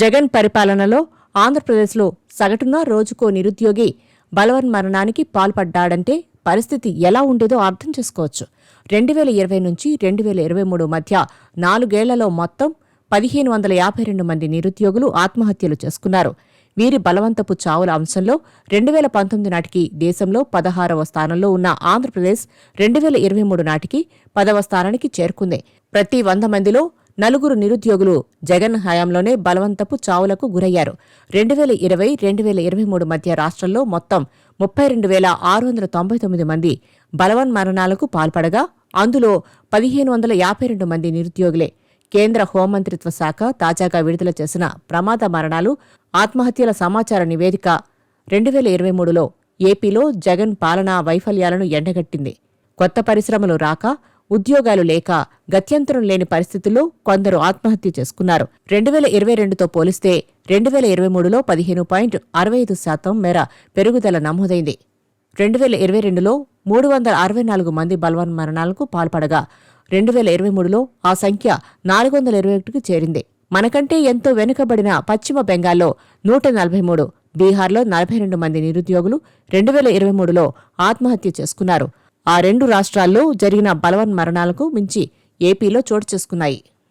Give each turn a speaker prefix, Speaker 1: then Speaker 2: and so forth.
Speaker 1: జగన్ పరిపాలనలో ఆంధ్రప్రదేశ్లో సగటున రోజుకో నిరుద్యోగి బలవన్మరణానికి పాల్పడ్డాడంటే పరిస్థితి ఎలా ఉండేదో అర్థం చేసుకోవచ్చు. రెండు వేల ఇరవై నుంచి రెండు వేల ఇరవై మూడు మధ్య నాలుగేళ్ళలో మొత్తం పదిహేను వందల యాభై రెండు మంది నిరుద్యోగులు ఆత్మహత్యలు చేసుకున్నారు. వీరి బలవంతపు చావుల అంశంలో రెండు వేల పంతొమ్మిది నాటికి దేశంలో పదహారవ స్థానంలో ఉన్న ఆంధ్రప్రదేశ్ రెండు వేల ఇరవై మూడు నాటికి పదవ స్థానానికి చేరుకుంది. ప్రతి వంద మందిలో నలుగురు నిరుద్యోగులు జగన్ హయాంలోనే బలవంతపు చావులకు గురయ్యారు. రెండు వేల ఇరవై రెండు వేల ఇరవై మూడు మధ్య రాష్ట్రంలో మొత్తం ముప్పై రెండు వేల ఆరు వందల తొంభై తొమ్మిది మంది బలవన్ మరణాలకు పాల్పడగా అందులో పదిహేను వందల యాభై రెండు మంది నిరుద్యోగులే. కేంద్ర హోంమంత్రిత్వ శాఖ తాజాగా విడుదల చేసిన ప్రమాద మరణాలు ఆత్మహత్యల సమాచార నివేదిక రెండు వేల ఇరవై మూడులో ఏపీలో జగన్ పాలనా వైఫల్యాలను ఎండగట్టింది. కొత్త పరిశ్రమలు రాక ఉద్యోగాలు లేక గత్యంతరం లేని పరిస్థితుల్లో కొందరు ఆత్మహత్య చేసుకున్నారు. రెండు వేల ఇరవై రెండుతో పోలిస్తే రెండు వేల ఇరవై మూడులో పదిహేను పాయింట్ అరవై ఐదు శాతం మేర పెరుగుదల నమోదైంది. రెండు వేల ఇరవై రెండులో మూడు వందల అరవై నాలుగు మంది బలవన్మరణాలకు పాల్పడగా రెండు వేల ఇరవై మూడులో ఆ సంఖ్య నాలుగు వందల ఇరవై ఒకటికి చేరింది. మనకంటే ఎంతో వెనుకబడిన పశ్చిమ బెంగాల్లో నూట నలభై మూడు బీహార్లో నలభై రెండు మంది నిరుద్యోగులు రెండు వేల ఇరవై మూడులో ఆత్మహత్య చేసుకున్నారు. ఆ రెండు రాష్ట్రాల్లో జరిగిన బలవన్ మరణాలకు మించి ఏపీలో చోటు చేసుకున్నాయి.